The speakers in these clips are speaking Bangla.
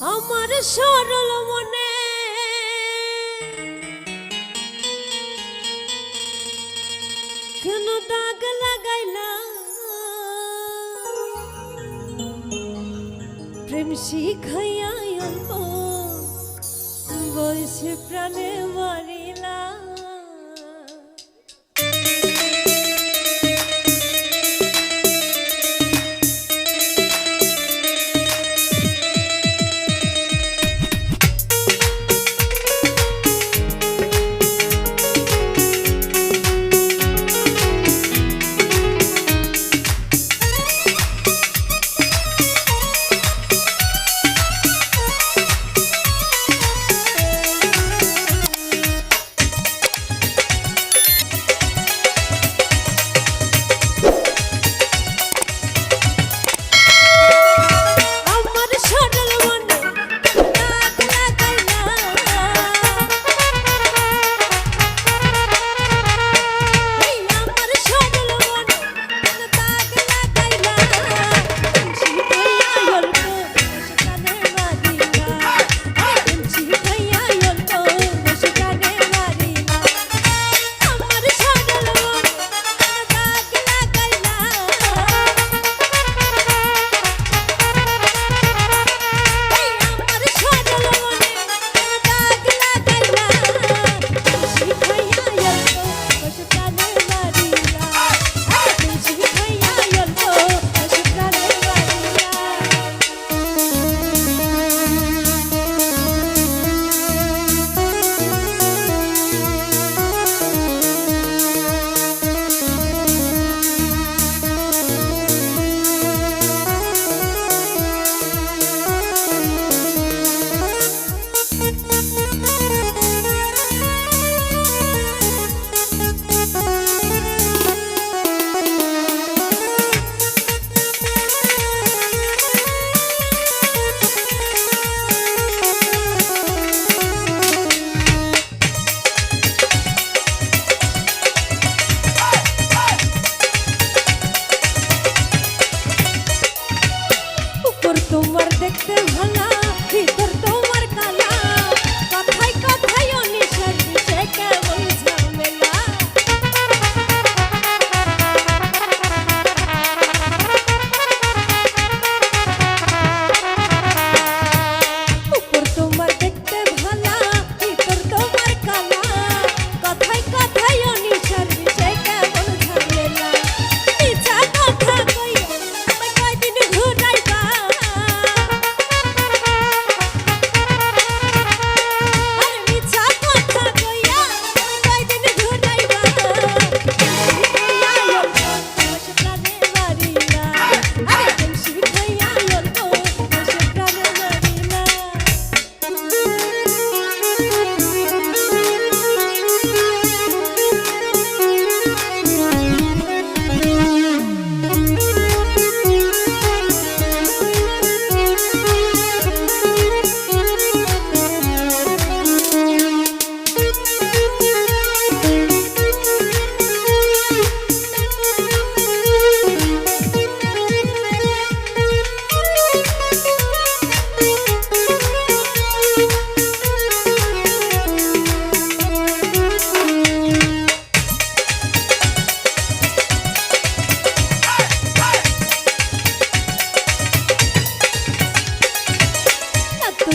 আমার সরল মনে। কেন দাগ লাগাইলা প্রেম শিখাইয়া বয়সে প্রাণে মারি দেখতে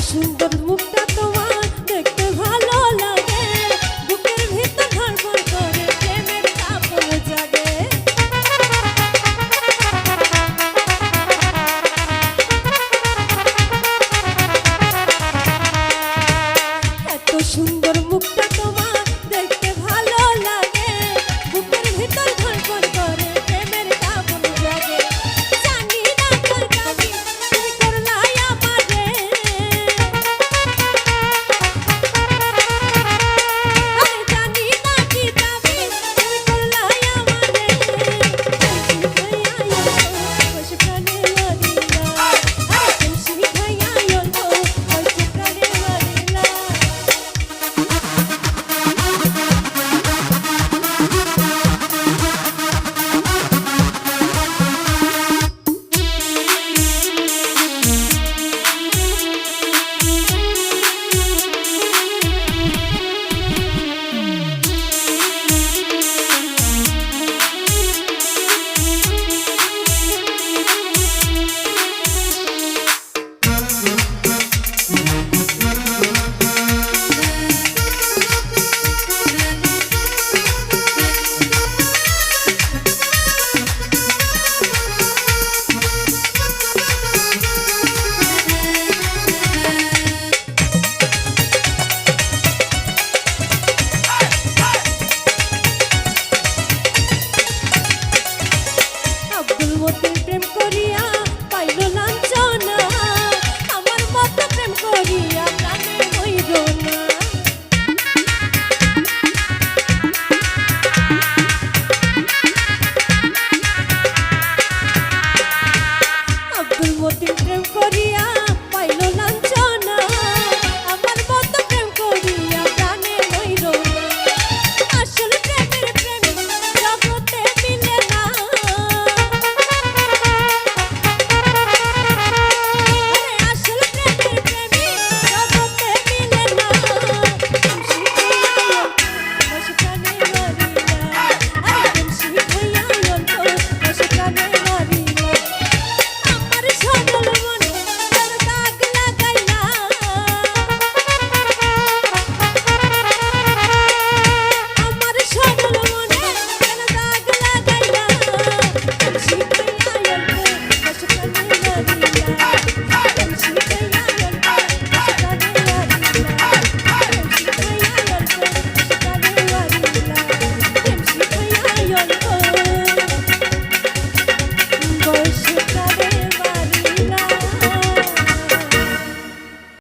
Yaşında bir